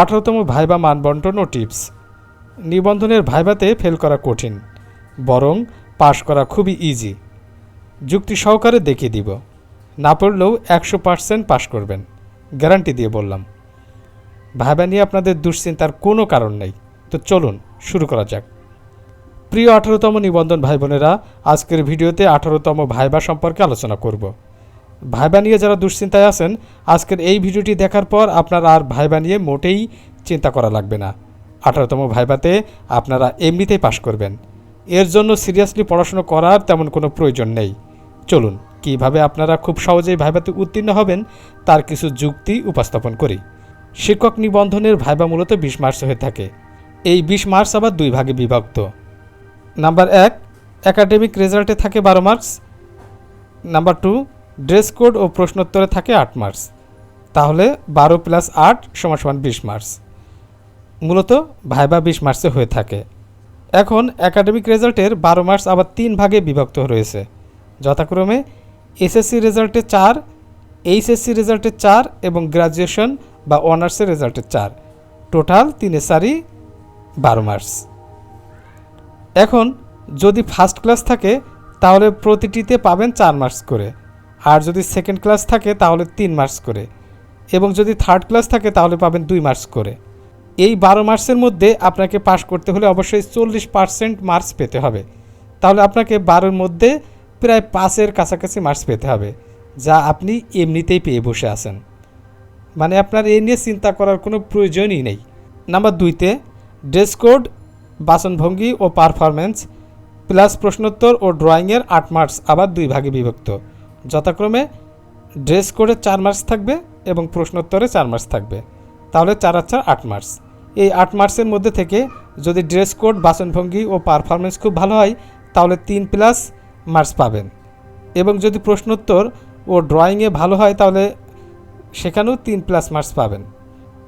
আঠারোতম ভাইবা মানবন্টন ও টিপস। নিবন্ধনের ভাইবাতে ফেল করা কঠিন, বরং পাশ করা খুবই ইজি যুক্তি সহকারে দেখিয়ে দিব। না পড়লেও একশো পার্সেন্ট পাশ করবেন গ্যারান্টি দিয়ে বললাম। ভাইবা নিয়ে আপনাদের দুশ্চিন্তার কোনো কারণ নেই, তো চলুন শুরু করা যাক। প্রিয় আঠারোতম নিবন্ধন ভাই বোনেরা, আজকের ভিডিওতে আঠারোতম ভাইবা সম্পর্কে আলোচনা করব। ভাইবা নিয়ে যারা দুশ্চিন্তায় আছেন, আজকের এই ভিডিওটি দেখার পর আপনার আর ভাইবা নিয়ে মোটেই চিন্তা করা লাগবে না। আঠারোতম ভাইবাতে আপনারা এমনিতেই পাশ করবেন। এর জন্য সিরিয়াসলি পড়াশুনো করার তেমন কোনো প্রয়োজন নেই। চলুন, কীভাবে আপনারা খুব সহজেই ভাইবাতে উত্তীর্ণ হবেন তার কিছু যুক্তি উপস্থাপন করি। শিক্ষক নিবন্ধনের ভাইবা মূলত বিশ মার্চ হয়ে থাকে। এই বিশ মার্চ আবার দুই ভাগে বিভক্ত। নাম্বার এক, একাডেমিক রেজাল্টে থাকে বারো marks number two dress code ও প্রশ্নোত্তরে থাকে আট মার্কস। তাহলে বারো প্লাস আট সমান সমান বিশ মার্কস। মূলত ভাইবা বিশ মার্চে হয়ে থাকে। এখন একাডেমিক রেজাল্টের বারো মার্কস আবার তিন ভাগে বিভক্ত রয়েছে। যথাক্রমে এসএসসি রেজাল্টে চার, এইচএসসি রেজাল্টে চার এবং গ্রাজুয়েশন বা অনার্সের রেজাল্টে চার। টোটাল তিনে চারই বারো মার্কস। এখন যদি ফার্স্ট ক্লাস থাকে, তাহলে প্রতিটিতে পাবেন চার মার্কস করে। আর যদি সেকেন্ড ক্লাস থাকে, তাহলে তিন মার্কস করে। এবং যদি থার্ড ক্লাস থাকে, তাহলে পাবেন দুই মার্কস করে। এই বারো মার্কসের মধ্যে আপনাকে পাশ করতে হলে অবশ্যই চল্লিশ পার্সেন্ট মার্কস পেতে হবে। তাহলে আপনাকে বারোর মধ্যে প্রায় পাঁচের কাছাকাছি মার্কস পেতে হবে, যা আপনি এমনিতেই পেয়ে বসে আছেন। মানে আপনার এই নিয়ে চিন্তা করার কোনো প্রয়োজনই নেই। নাম্বার দুইতে ড্রেস কোড বাসনভঙ্গি ও পারফরমেন্স প্লাস প্রশ্নোত্তর ও ড্রয়িংয়ের আট মার্কস আবার দুই ভাগে বিভক্ত। যথাক্রমে ড্রেস কোডে চার মার্কস থাকবে এবং প্রশ্নোত্তরে চার মার্কস থাকবে। তাহলে চার আর চার আট মার্কস। এই আট মার্কসের মধ্যে থেকে যদি ড্রেস কোড, বাসনভঙ্গি ও পারফরমেন্স খুব ভালো হয়, তাহলে তিন প্লাস মার্কস পাবেন। এবং যদি প্রশ্নোত্তর ও ড্রয়িংয়ে ভালো হয়, তাহলে সেখানেও তিন প্লাস মার্কস পাবেন।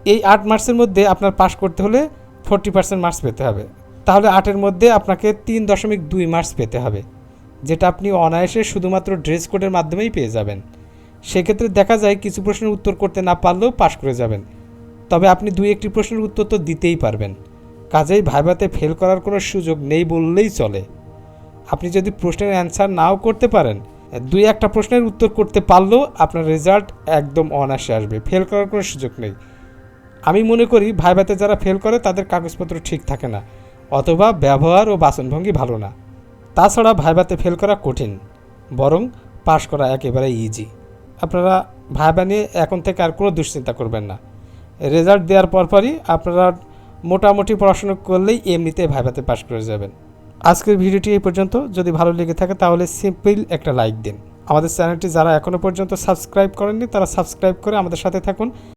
এই আট মার্কসের মধ্যে আপনার পাস করতে হলে ফোরটি পার্সেন্ট মার্কস পেতে হবে। তাহলে আটের মধ্যে আপনাকে তিন দশমিক দুই মার্কস পেতে হবে। যেটা আপনি অনায়াসে শুধুমাত্র ড্রেস কোডের মাধ্যমেই পেয়ে যাবেন। সেক্ষেত্রে দেখা যায় কিছু প্রশ্নের উত্তর করতে না পারলেও পাশ করে যাবেন। তবে আপনি দুই একটি প্রশ্নের উত্তর তো দিতেই পারবেন। কাজেই ভাইভাতে ফেল করার কোনো সুযোগ নেই বললেই চলে। আপনি যদি প্রশ্নের অ্যান্সার নাও করতে পারেন, দুই একটা প্রশ্নের উত্তর করতে পারলেও আপনার রেজাল্ট একদম অনায়াসে আসবে। ফেল করার কোনো সুযোগ নেই। আমি মনে করি ভাইভাতে যারা ফেল করে তাদের কাগজপত্র ঠিক থাকে না, অথবা ব্যবহার ও বাসনভঙ্গি ভালো না। তাছাড়া ভাইভাতে ফেল করা কঠিন, বরং পাশ করা একেবারে ইজি আপনারা ভাইবা নিয়ে এখন থেকে আর কোনো দুশ্চিন্তা করবেন না। রেজাল্ট দেওয়ার পরপরই আপনারা মোটামুটি পড়াশোনা করলেই এমনিতে ভাইভাতে পাশ করে যাবেন। আজকের ভিডিওটি এই পর্যন্ত। যদি ভালো লেগে থাকে তাহলে সিম্পল একটা লাইক দিন। আমাদের চ্যানেলটি যারা এখনও পর্যন্ত সাবস্ক্রাইব করেননি তারা সাবস্ক্রাইব করে আমাদের সাথে থাকুন।